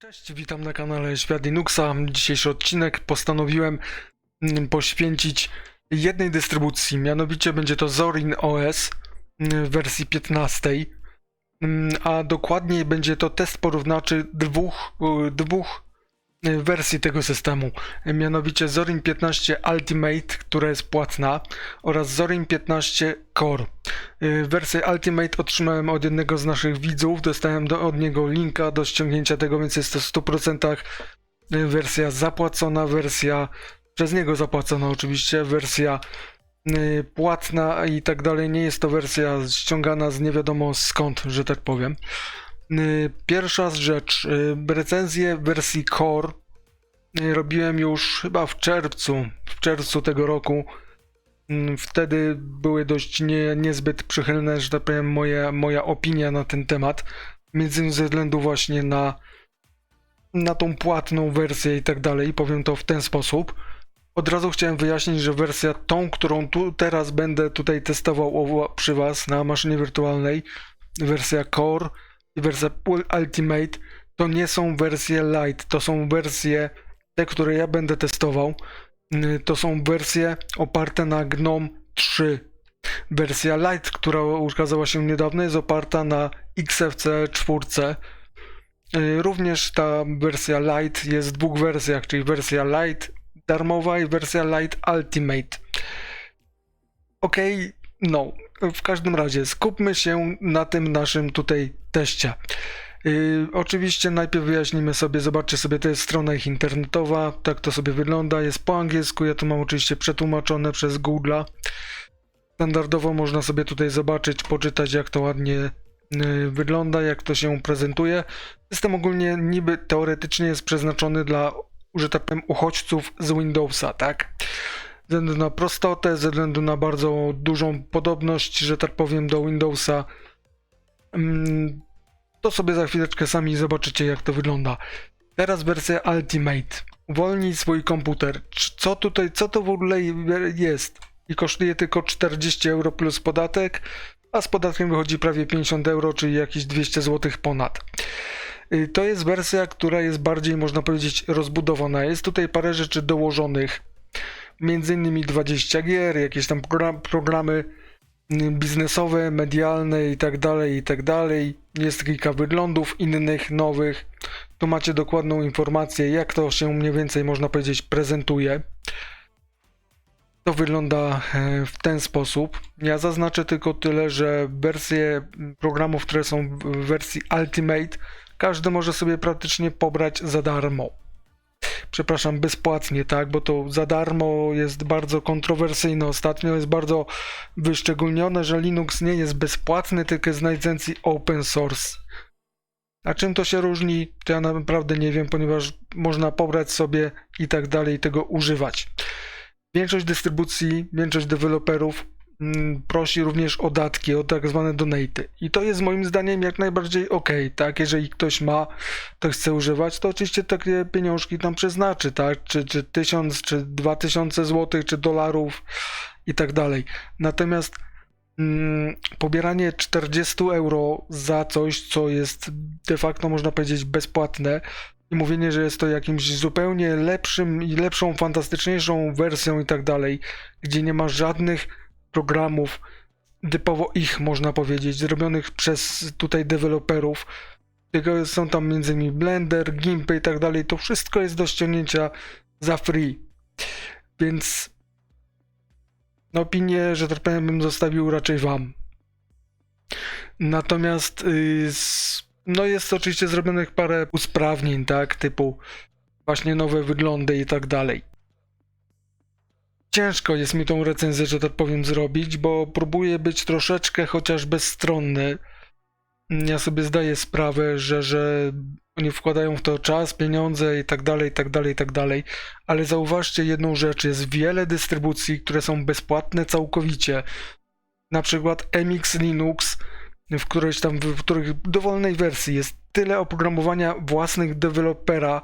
Cześć, witam na kanale Świat Linuxa. Dzisiejszy odcinek postanowiłem mm, poświęcić jednej dystrybucji, mianowicie będzie to Zorin OS mm, w wersji 15, mm, a dokładniej będzie to test porównawczy dwóch, y, dwóch wersji tego systemu, mianowicie Zorin 15 Ultimate, która jest płatna oraz Zorin 15 Core. Y, Wersję Ultimate otrzymałem od jednego z naszych widzów. Dostałem do, od niego linka do ściągnięcia tego, więc jest to w 100% y, wersja zapłacona, wersja przez niego zapłacona oczywiście, wersja y, płatna i tak dalej. Nie jest to wersja ściągana z nie wiadomo skąd, że tak powiem. Y, Pierwsza rzecz, y, recenzję wersji Core y, robiłem już chyba w czerwcu, w czerwcu tego roku. Wtedy były dość nie, niezbyt przychylne, że tak powiem, moja, moja opinia na ten temat. Między innymi ze względu właśnie na, na tą płatną wersję i tak dalej. Powiem to w ten sposób. Od razu chciałem wyjaśnić, że wersja tą, którą tu teraz będę tutaj testował przy Was na maszynie wirtualnej, wersja Core i wersja Ultimate, to nie są wersje Lite, to są wersje te, które ja będę testował. Y, to są wersje oparte na GNOME 3. Wersja Lite, która ukazała się niedawno, jest oparta na XFCE 4. Y, Również ta wersja Lite jest w dwóch wersjach, czyli wersja Lite darmowa i wersja Lite Ultimate. Okej, no, w każdym razie skupmy się na tym naszym tutaj teście. Yy, oczywiście najpierw wyjaśnimy sobie, zobaczcie sobie, to jest strona ich internetowa, tak to sobie wygląda, jest po angielsku, ja to mam oczywiście przetłumaczone przez Google'a. Standardowo można sobie tutaj zobaczyć, poczytać jak to ładnie yy, wygląda, jak to się prezentuje. System ogólnie niby teoretycznie jest przeznaczony dla, że tak powiem, uchodźców z Windowsa, tak? Ze względu na prostotę, ze względu na bardzo dużą podobność, że tak powiem, do Windowsa. Mm, to sobie za chwileczkę sami zobaczycie, jak to wygląda. Teraz wersja Ultimate. Uwolnij swój komputer. Co tutaj, co to w ogóle jest? I kosztuje tylko 40 euro plus podatek, a z podatkiem wychodzi prawie 50 euro, czyli jakieś 200 zł ponad. Y, To jest wersja, która jest bardziej, można powiedzieć, rozbudowana. Jest tutaj parę rzeczy dołożonych. Między innymi 20 gier, jakieś tam program- programy mm, biznesowe, medialne i tak dalej, i tak dalej. Jest kilka wyglądów innych, nowych. Tu macie dokładną informację, jak to się mniej więcej, można powiedzieć, prezentuje. To wygląda e, w ten sposób. Ja zaznaczę tylko tyle, że wersje programów, które są w wersji Ultimate, każdy może sobie praktycznie pobrać za darmo. Przepraszam, bezpłatnie, tak, bo to za darmo jest bardzo kontrowersyjne. Ostatnio jest bardzo wyszczególnione, że Linux nie jest bezpłatny, tylko jest licencji open source. A czym to się różni, to ja naprawdę nie wiem, ponieważ można pobrać sobie i tak dalej, tego używać. Większość dystrybucji, większość deweloperów prosi również o datki, o tak zwane donaty. I to jest moim zdaniem jak najbardziej ok, tak? Jeżeli ktoś ma, to chce używać, to oczywiście takie pieniążki tam przeznaczy, tak? Czy, czy 1000, czy 2000 złotych, czy dolarów i tak dalej. Natomiast mm, pobieranie 40 euro za coś, co jest de facto, można powiedzieć, bezpłatne, i mówienie, że jest to jakimś zupełnie lepszym i lepszą, fantastyczniejszą wersją i tak dalej, gdzie nie ma żadnych programów typowo ich, można powiedzieć, zrobionych przez tutaj deweloperów, są tam m.in. Blender, Gimpy i tak dalej, to wszystko jest do ściągnięcia za free. Więc no, opinię, że tak powiem, bym zostawił raczej wam. Natomiast y, no jest oczywiście zrobionych parę usprawnień, tak, typu właśnie nowe wyglądy i tak dalej. Ciężko jest mi tą recenzję, że tak powiem, zrobić, bo próbuję być troszeczkę chociaż bezstronny. Ja sobie zdaję sprawę, że, że oni wkładają w to czas, pieniądze i tak dalej, i tak dalej, i tak dalej. Ale zauważcie jedną rzecz, jest wiele dystrybucji, które są bezpłatne całkowicie. Na przykład MX Linux, w którejś tam, w których dowolnej wersji jest tyle oprogramowania własnych dewelopera.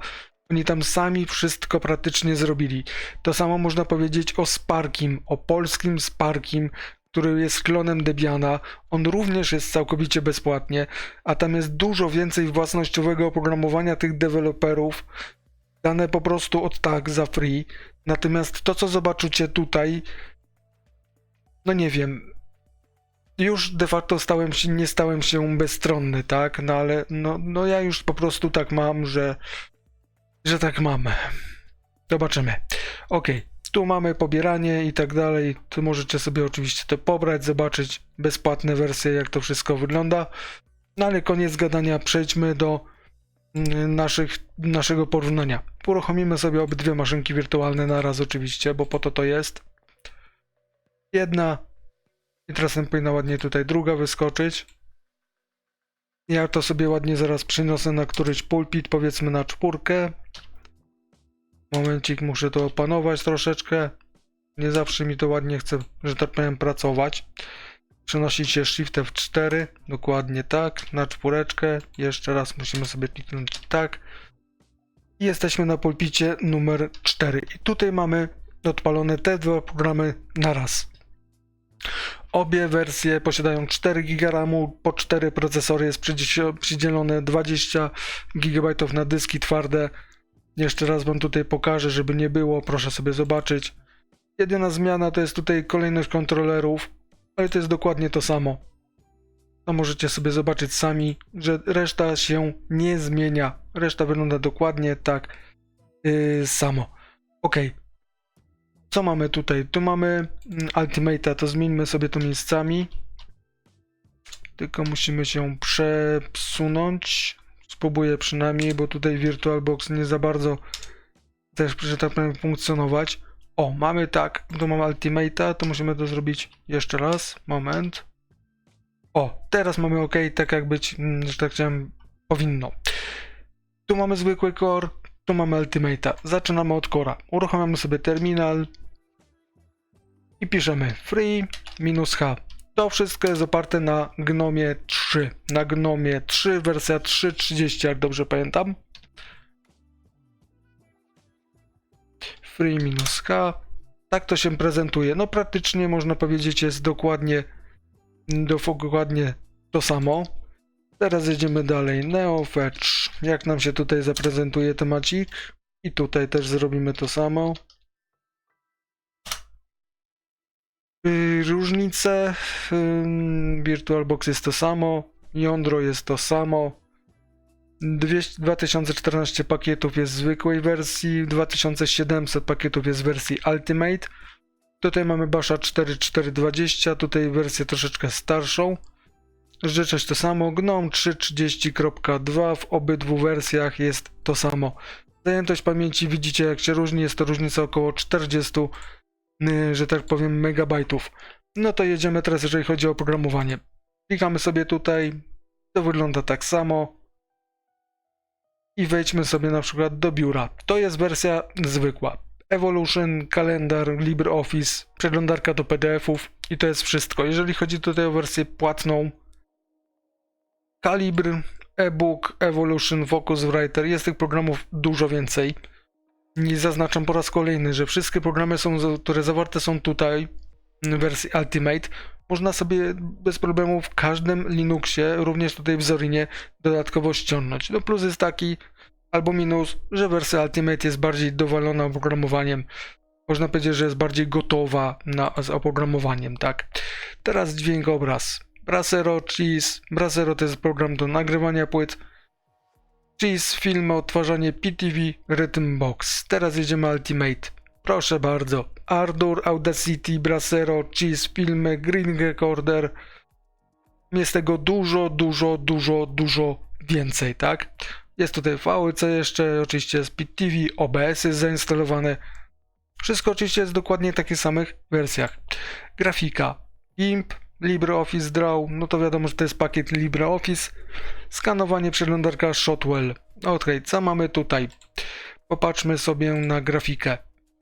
Oni tam sami wszystko praktycznie zrobili. To samo można powiedzieć o Sparkim, o polskim Sparkim, który jest klonem Debiana. On również jest całkowicie bezpłatnie, a tam jest dużo więcej własnościowego oprogramowania tych deweloperów, dane po prostu od tak za free. Natomiast to, co zobaczycie tutaj, no nie wiem, już de facto stałem się, nie stałem się bezstronny, tak? No ale no, no ja już po prostu tak mam, że, że tak mam. Zobaczymy. Ok, tu mamy pobieranie i tak dalej. Tu możecie sobie oczywiście to pobrać, zobaczyć bezpłatne wersje, jak to wszystko wygląda. No ale koniec gadania, przejdźmy do mm, naszych, naszego porównania. Uruchomimy sobie obydwie maszynki wirtualne naraz oczywiście, bo po to to jest. Jedna i teraz powinna ładnie tutaj druga wyskoczyć. Ja to sobie ładnie zaraz przyniosę na któryś pulpit, powiedzmy na czwórkę. Momencik, muszę to opanować troszeczkę. Nie zawsze mi to ładnie chce, że tak powiem, pracować. Przenosić się Shift F4, dokładnie tak, na czwóreczkę. Jeszcze raz musimy sobie kliknąć tak. Jesteśmy na pulpicie numer 4. I tutaj mamy odpalone te dwa programy na raz. Obie wersje posiadają 4 GB RAMu, po 4 procesory jest przydzie- przydzielone 20 GB na dyski twarde. Jeszcze raz wam tutaj pokażę, żeby nie było, proszę sobie zobaczyć. Jedyna zmiana to jest tutaj kolejność kontrolerów, ale to jest dokładnie to samo. To możecie sobie zobaczyć sami, że reszta się nie zmienia. Reszta wygląda dokładnie tak yy, samo. Ok. Co mamy tutaj? Tu mamy mm, Ultimate'a, to zmieńmy sobie to miejscami. Tylko musimy się przesunąć. Spróbuję przynajmniej, bo tutaj VirtualBox nie za bardzo też, że tak powiem, funkcjonować. O, mamy tak, tu mam Ultimate'a, to musimy to zrobić jeszcze raz. Moment. O, teraz mamy OK, tak jak być, mm, że tak chciałem, powinno. Tu mamy zwykły core, tu mamy Ultimate'a. Zaczynamy od cora. Uruchamiamy sobie terminal i piszemy free minus h. To wszystko jest oparte na Gnomie 3. Na Gnomie 3, wersja 3.30, jak dobrze pamiętam. Free minus H. Tak to się prezentuje. No praktycznie można powiedzieć jest dokładnie, dokładnie to samo. Teraz jedziemy dalej. NeoFetch. Jak nam się tutaj zaprezentuje temacik. I tutaj też zrobimy to samo. Różnice. ym, VirtualBox jest to samo. Jądro jest to samo. 200, 2014 pakietów jest w zwykłej wersji, 2700 pakietów jest w wersji Ultimate. Tutaj mamy Basha 4420, tutaj wersję troszeczkę starszą. Rzeczość to samo, GNOME 3.30.2 w obydwu wersjach jest to samo. Zajętość pamięci widzicie jak się różni, jest to różnica około 40, yy, że tak powiem, megabajtów. No to jedziemy teraz, jeżeli chodzi o oprogramowanie. Klikamy sobie tutaj, to wygląda tak samo i wejdźmy sobie na przykład do biura. To jest wersja zwykła. Evolution, kalendar, LibreOffice, przeglądarka do PDF-ów i to jest wszystko. Jeżeli chodzi tutaj o wersję płatną, Calibr, e-book, Evolution, Focuswriter, jest tych programów dużo więcej. I zaznaczam po raz kolejny, że wszystkie programy, są, które zawarte są tutaj w wersji Ultimate, można sobie bez problemu w każdym Linuxie, również tutaj w Zorinie, dodatkowo ściągnąć. No plus jest taki, albo minus, że wersja Ultimate jest bardziej dowalona oprogramowaniem. Można powiedzieć, że jest bardziej gotowa na, z oprogramowaniem, tak. Teraz dźwięk, obraz. Brasero, Cheese. Brasero to jest program do nagrywania płyt. Cheese, filmy, odtwarzanie PTV, Rhythmbox. Teraz jedziemy Ultimate. Proszę bardzo. Ardour, Audacity, Brasero, Cheese, filmy, Green Recorder. Jest tego dużo, dużo, dużo, dużo więcej, tak? Jest tutaj VLC jeszcze, oczywiście Speed TV, OBS jest zainstalowane. Wszystko oczywiście jest dokładnie w takich samych wersjach. Grafika, GIMP, LibreOffice Draw, no to wiadomo, że to jest pakiet LibreOffice. Skanowanie przeglądarka Shotwell. Ok, co mamy tutaj? Popatrzmy sobie na grafikę.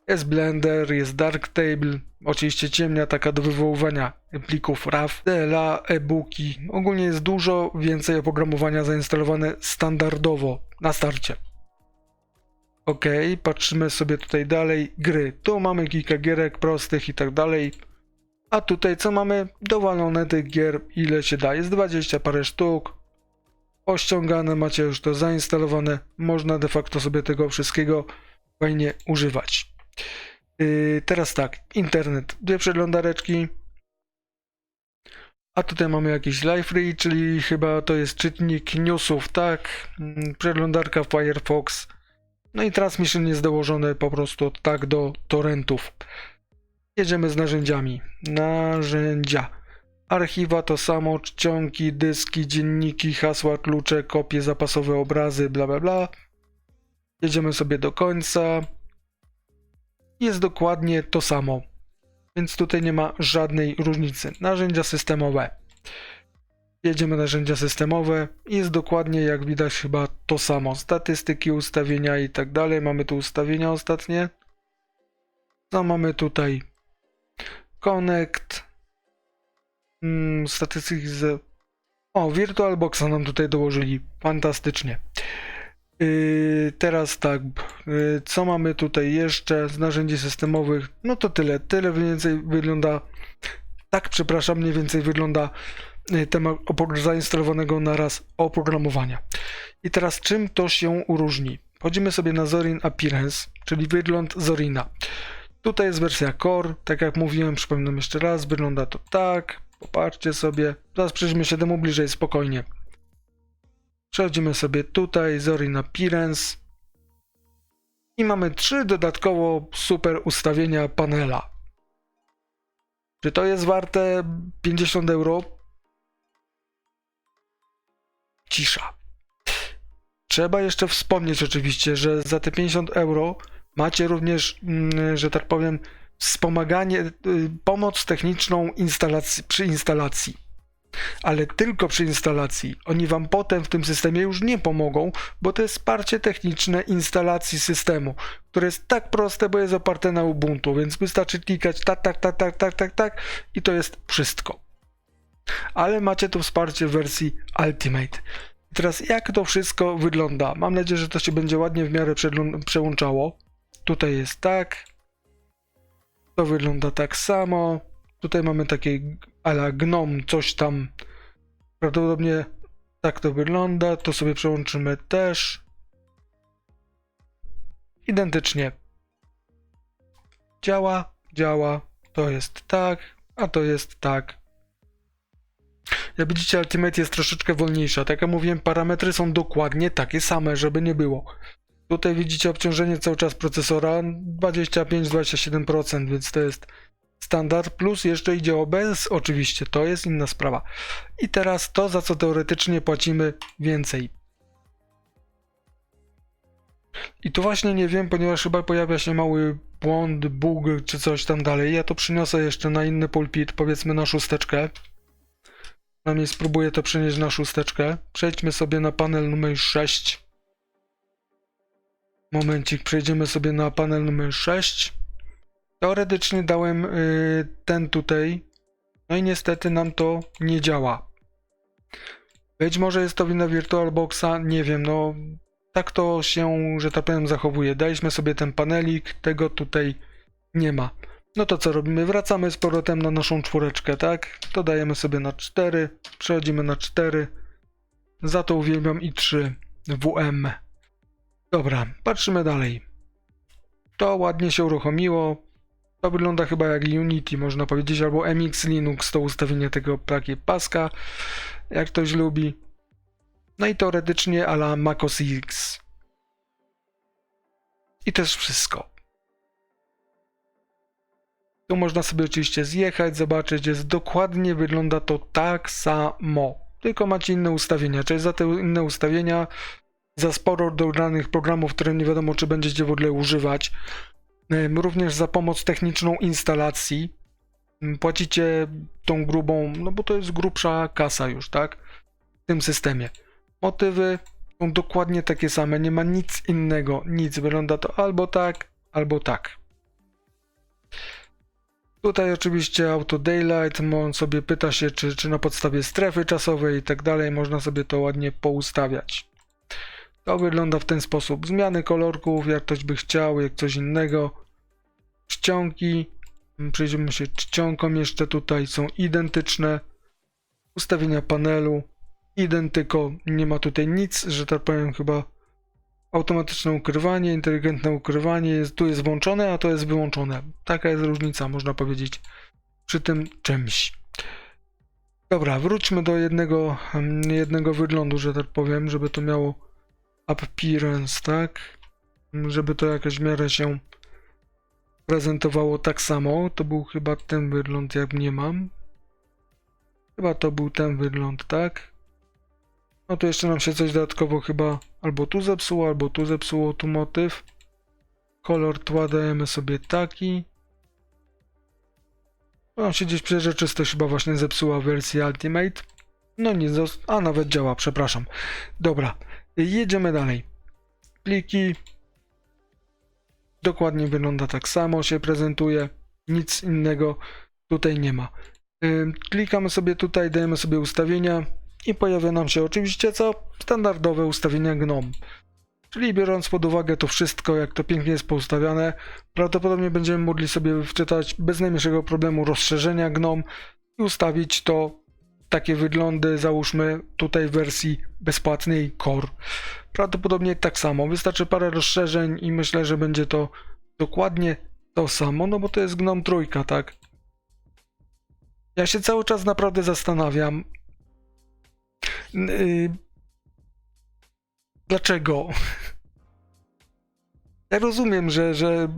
Jest Blender, jest Darktable, oczywiście ciemnia taka do wywoływania plików RAW, DLA, e-booki. Ogólnie jest dużo więcej oprogramowania zainstalowane standardowo na starcie. Ok, patrzymy sobie tutaj dalej. Gry. Tu mamy kilka gierek prostych i tak dalej. A tutaj co mamy? Dowalone tych gier ile się da. Jest 20 parę sztuk. Pościągane, macie już to zainstalowane. Można de facto sobie tego wszystkiego fajnie używać. Yy, teraz tak, internet. Dwie przeglądareczki. A tutaj mamy jakiś live czyli chyba to jest czytnik newsów, tak? Mm, Przeglądarka Firefox. No i transmission jest dołożony po prostu tak do torrentów. Jedziemy z narzędziami. Narzędzia. Archiwa to samo, czcionki, dyski, dzienniki, hasła, klucze, kopie zapasowe, obrazy, bla bla bla. Jedziemy sobie do końca. Jest dokładnie to samo. Więc tutaj nie ma żadnej różnicy. Narzędzia systemowe. Jedziemy narzędzia systemowe. Jest dokładnie jak widać chyba to samo. Statystyki, ustawienia i tak dalej. Mamy tu ustawienia ostatnie. Co mamy tutaj? Connect. Mm, statystyki z... O, VirtualBoxa nam tutaj dołożyli. Fantastycznie. Yy, teraz tak, yy, co mamy tutaj jeszcze z narzędzi systemowych? No to tyle. Tyle mniej więcej wygląda. Tak, przepraszam, mniej więcej wygląda yy, temat zainstalowanego na raz oprogramowania. I teraz czym to się różni? Wchodzimy sobie na Zorin Appearance, czyli wygląd Zorina. Tutaj jest wersja Core, tak jak mówiłem, przypominam jeszcze raz, wygląda to tak. Popatrzcie sobie, zaraz przyjrzymy się temu bliżej, spokojnie. Przechodzimy sobie tutaj, Zorin Appearance. I mamy trzy dodatkowo super ustawienia panela. Czy to jest warte 50 euro? Cisza. Trzeba jeszcze wspomnieć oczywiście, że za te 50 euro macie również, mm, że tak powiem, wspomaganie, y, pomoc techniczną instalacji, przy instalacji. Ale tylko przy instalacji. Oni wam potem w tym systemie już nie pomogą, bo to jest wsparcie techniczne instalacji systemu, które jest tak proste, bo jest oparte na Ubuntu, więc wystarczy klikać tak, tak, tak, tak, tak, tak, tak i to jest wszystko. Ale macie to wsparcie w wersji Ultimate. Teraz jak to wszystko wygląda? Mam nadzieję, że to się będzie ładnie w miarę przełączało. Tutaj jest tak. To wygląda tak samo. Tutaj mamy takie ala gnom, coś tam. Prawdopodobnie tak to wygląda. To sobie przełączymy też. Identycznie. Działa, działa. To jest tak, a to jest tak. Jak widzicie, Ultimate jest troszeczkę wolniejsza. Tak jak mówiłem, parametry są dokładnie takie same, żeby nie było. Tutaj widzicie obciążenie cały czas procesora 25-27%, więc to jest standard, plus jeszcze idzie OBS, oczywiście, to jest inna sprawa. I teraz to, za co teoretycznie płacimy więcej. I tu właśnie nie wiem, ponieważ chyba pojawia się mały błąd, bug czy coś tam dalej. Ja to przyniosę jeszcze na inny pulpit, powiedzmy na szósteczkę. Przynajmniej spróbuję to przenieść na szósteczkę. Przejdźmy sobie na panel numer 6. Momencik, przejdziemy sobie na panel numer 6. Teoretycznie dałem y, ten tutaj. No i niestety nam to nie działa. Być może jest to wina VirtualBoxa, nie wiem, no tak to się, że tak powiem, zachowuje. Daliśmy sobie ten panelik, tego tutaj nie ma. No to co robimy? Wracamy z powrotem na naszą czwóreczkę, tak? To dajemy sobie na 4, przechodzimy na 4. Za to uwielbiam i 3 WM. Dobra, patrzymy dalej. To ładnie się uruchomiło. To wygląda chyba jak Unity, można powiedzieć, albo MX Linux, to ustawienie tego takie paska, jak ktoś lubi. No i teoretycznie ala macOS X. I jest wszystko. Tu można sobie oczywiście zjechać, zobaczyć, jest dokładnie wygląda to tak samo. Tylko macie inne ustawienia, czyli za te inne ustawienia, za sporo dodanych programów, które nie wiadomo, czy będziecie w ogóle używać, również za pomoc techniczną instalacji, płacicie tą grubą, no bo to jest grubsza kasa już, tak? W tym systemie. Motywy są dokładnie takie same, nie ma nic innego, nic. Wygląda to albo tak, albo tak. Tutaj oczywiście Auto Daylight, on sobie pyta się, czy, czy na podstawie strefy czasowej i tak dalej, można sobie to ładnie poustawiać. To wygląda w ten sposób. Zmiany kolorków, jak ktoś by chciał, jak coś innego. Czcionki, Przejdziemy się czcionką jeszcze tutaj, są identyczne. Ustawienia panelu, identyko, nie ma tutaj nic, że tak powiem chyba automatyczne ukrywanie, inteligentne ukrywanie, jest, tu jest włączone, a to jest wyłączone. Taka jest różnica, można powiedzieć, przy tym czymś. Dobra, wróćmy do jednego, em, jednego wyglądu, że tak powiem, żeby to miało appearance, tak? Żeby to jakoś w miarę się prezentowało tak samo. To był chyba ten wygląd, jak nie mam. Chyba to był ten wygląd, tak? No to jeszcze nam się coś dodatkowo chyba albo tu zepsuło, albo tu zepsuło tu motyw. Kolor tła dajemy sobie taki. No się gdzieś przejrzystość chyba właśnie zepsuła w wersji Ultimate. No nie, a nawet działa, przepraszam. Dobra, jedziemy dalej. Pliki. Dokładnie wygląda tak samo, się prezentuje. Nic innego tutaj nie ma. Klikamy sobie tutaj, dajemy sobie ustawienia i pojawia nam się oczywiście co? Standardowe ustawienia GNOME. Czyli biorąc pod uwagę to wszystko, jak to pięknie jest poustawiane, prawdopodobnie będziemy mogli sobie wczytać bez najmniejszego problemu rozszerzenia GNOME i ustawić to takie wyglądy, załóżmy tutaj w wersji bezpłatnej Core. Prawdopodobnie tak samo, wystarczy parę rozszerzeń i myślę, że będzie to dokładnie to samo, no bo to jest GNOME trójka, tak? Ja się cały czas naprawdę zastanawiam, N- y, Dlaczego? Ja rozumiem, że, że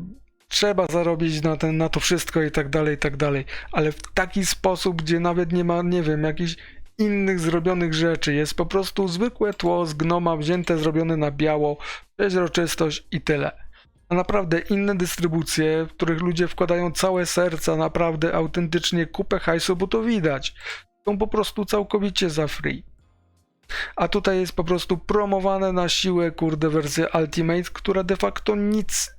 trzeba zarobić na, ten, na to wszystko i tak dalej, i tak dalej, ale w taki sposób, gdzie nawet nie ma, nie wiem, jakichś innych zrobionych rzeczy. Jest po prostu zwykłe tło z gnoma wzięte, zrobione na biało, przeźroczystość i tyle. A naprawdę inne dystrybucje, w których ludzie wkładają całe serca, naprawdę autentycznie kupę hajsu, bo to widać. Są po prostu całkowicie za free. A tutaj jest po prostu promowane na siłę, kurde, wersja Ultimate, która de facto nic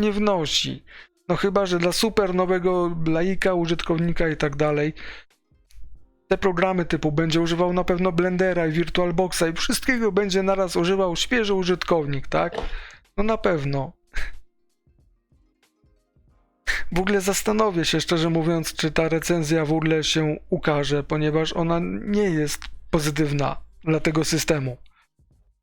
nie wnosi. No chyba, że dla super nowego laika, użytkownika i tak dalej. Te programy typu będzie używał na pewno Blendera i VirtualBoxa i wszystkiego będzie naraz używał świeży użytkownik, tak? No na pewno. W ogóle zastanowię się, szczerze mówiąc, czy ta recenzja w ogóle się ukaże, ponieważ ona nie jest pozytywna dla tego systemu.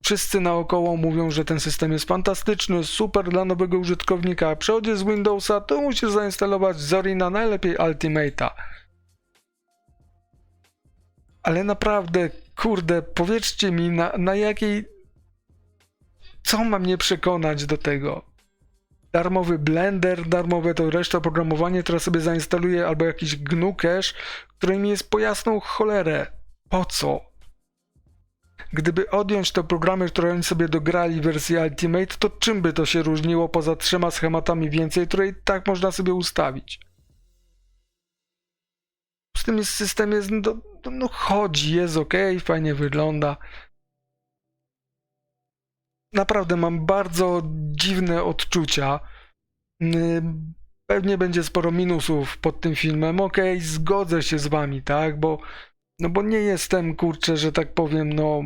Wszyscy naokoło mówią, że ten system jest fantastyczny, super dla nowego użytkownika. Przechodzi z Windowsa, to musisz zainstalować Zorina, najlepiej Ultimate'a. Ale naprawdę, kurde, powiedzcie mi, na, na jakiej. Co ma mnie przekonać do tego? Darmowy Blender, darmowe to reszta oprogramowanie, które sobie zainstaluję, albo jakiś GNU który mi jest po jasną cholerę. Po co? Gdyby odjąć te programy, które oni sobie dograli w wersji Ultimate, to czym by to się różniło poza trzema schematami więcej, które i tak można sobie ustawić? Z tym system jest, no, no, chodzi, jest ok, fajnie wygląda. Naprawdę mam bardzo dziwne odczucia. Ym, Pewnie będzie sporo minusów pod tym filmem. Okej, zgodzę się z wami, tak? Bo no bo nie jestem, kurczę, że tak powiem, no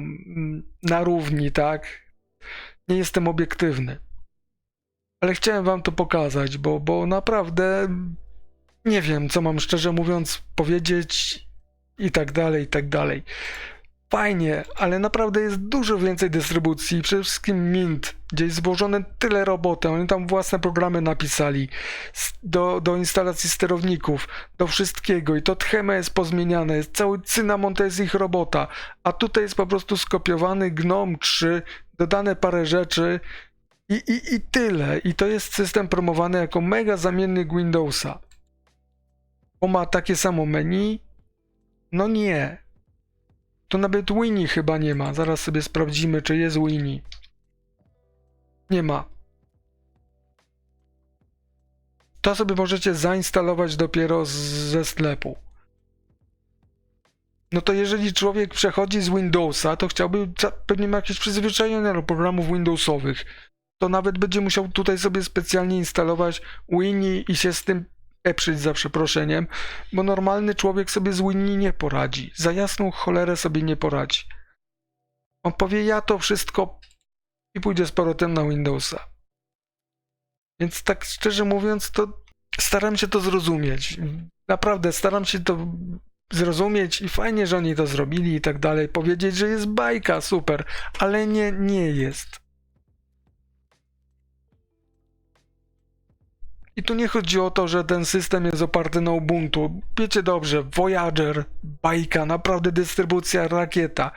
na równi, tak? Nie jestem obiektywny. Ale chciałem wam to pokazać, bo, bo naprawdę nie wiem, co mam szczerze mówiąc powiedzieć i tak dalej, i tak dalej. Fajnie, ale naprawdę jest dużo więcej dystrybucji, przede wszystkim Mint, gdzie jest złożone tyle roboty, oni tam własne programy napisali do, do instalacji sterowników, do wszystkiego i to Tcheme jest pozmieniane, jest cały cynamon to jest ich robota, a tutaj jest po prostu skopiowany GNOME 3, dodane parę rzeczy i, i, i tyle. I to jest system promowany jako mega zamiennik Windowsa. Bo ma takie samo menu? No nie. To nawet Winnie chyba nie ma. Zaraz sobie sprawdzimy, czy jest Winnie. Nie ma. To sobie możecie zainstalować dopiero z, ze sklepu. No to jeżeli człowiek przechodzi z Windowsa, to chciałby, pewnie ma jakieś przyzwyczajenia do programów Windowsowych. To nawet będzie musiał tutaj sobie specjalnie instalować Winnie i się z tym pieprzyć za przeproszeniem, bo normalny człowiek sobie z Winnie nie poradzi. Za jasną cholerę sobie nie poradzi. On powie, ja to wszystko i pójdzie z powrotem na Windowsa. Więc tak szczerze mówiąc, to staram się to zrozumieć. Naprawdę staram się to zrozumieć i fajnie, że oni to zrobili i tak dalej. Powiedzieć, że jest bajka, super, ale nie, nie jest. I tu nie chodzi o to, że ten system jest oparty na Ubuntu. Wiecie dobrze, Voyager, bajka, naprawdę dystrybucja rakieta.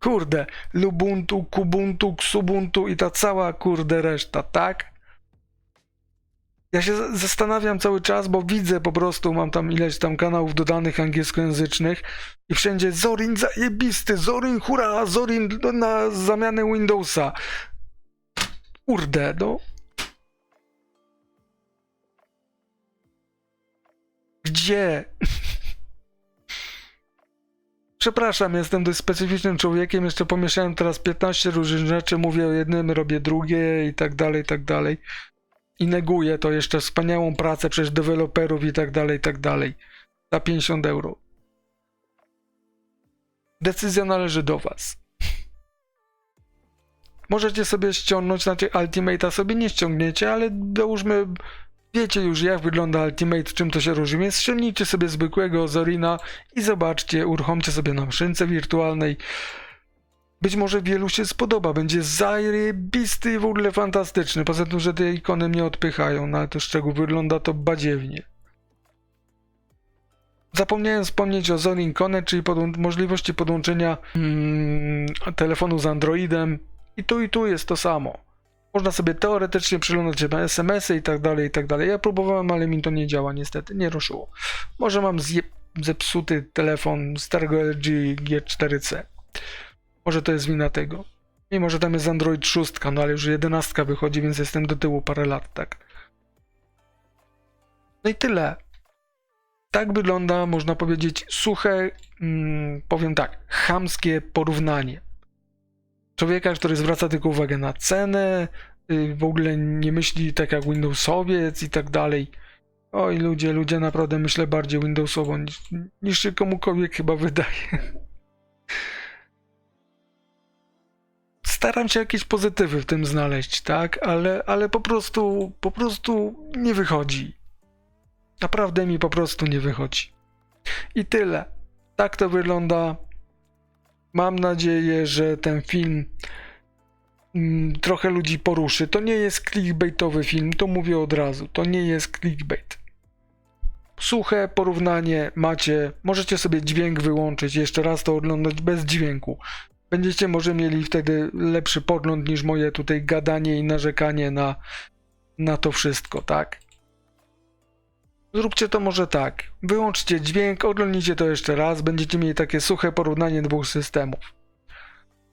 Kurde, Lubuntu, Kubuntu, Xubuntu i ta cała kurde reszta, tak? Ja się zastanawiam cały czas, bo widzę po prostu, mam tam ileś tam kanałów dodanych angielskojęzycznych i wszędzie Zorin zajebisty, Zorin hura, Zorin na zamianę Windowsa. Kurde, no. Gdzie? Przepraszam, jestem dość specyficznym człowiekiem, jeszcze pomieszałem teraz 15 różnych rzeczy, mówię o jednym, robię drugie i tak dalej, i tak dalej. I neguję to jeszcze wspaniałą pracę przez deweloperów i tak dalej, i tak dalej. Za 50 euro. Decyzja należy do was. Możecie sobie ściągnąć, znaczy Ultimate'a sobie nie ściągniecie, ale dołóżmy, wiecie już jak wygląda Ultimate, czym to się różni, więc ściągnijcie sobie zwykłego Zorina i zobaczcie, uruchomcie sobie na maszynce wirtualnej. Być może wielu się spodoba, będzie zajebisty i w ogóle fantastyczny, poza tym, że te ikony mnie odpychają, no ale to szczegół wygląda to badziewnie. Zapomniałem wspomnieć o Zorin Connect, czyli podłą- możliwości podłączenia mm, telefonu z Androidem i tu i tu jest to samo. Można sobie teoretycznie przeglądać SMS-y i tak dalej, i tak dalej. Ja próbowałem, ale mi to nie działa niestety, nie ruszyło. Może mam zje- zepsuty telefon starego LG G4C. Może to jest wina tego. Mimo, że tam jest Android 6, no ale już 11 wychodzi, więc jestem do tyłu parę lat, tak. No i tyle. Tak wygląda, można powiedzieć, suche, mm, powiem tak, chamskie porównanie. Człowieka, który zwraca tylko uwagę na cenę, y, w ogóle nie myśli tak jak Windowsowiec i tak dalej. Oj, ludzie, ludzie naprawdę myślę bardziej Windowsowo niż, niż się komukolwiek chyba wydaje. Staram się jakieś pozytywy w tym znaleźć, tak? Ale, ale po prostu, po prostu nie wychodzi. Naprawdę mi po prostu nie wychodzi. I tyle. Tak to wygląda. Mam nadzieję, że ten film mm, trochę ludzi poruszy. To nie jest clickbaitowy film, to mówię od razu. To nie jest clickbait. Suche porównanie macie. Możecie sobie dźwięk wyłączyć, jeszcze raz to oglądać bez dźwięku. Będziecie może mieli wtedy lepszy pogląd niż moje tutaj gadanie i narzekanie na, na to wszystko, tak? Zróbcie to może tak. Wyłączcie dźwięk, oglądnijcie to jeszcze raz, będziecie mieli takie suche porównanie dwóch systemów.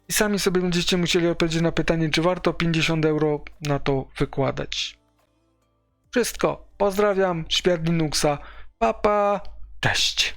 I sami sobie będziecie musieli odpowiedzieć na pytanie, czy warto 50 euro na to wykładać. Wszystko. Pozdrawiam, świat Linuxa. Papa, cześć.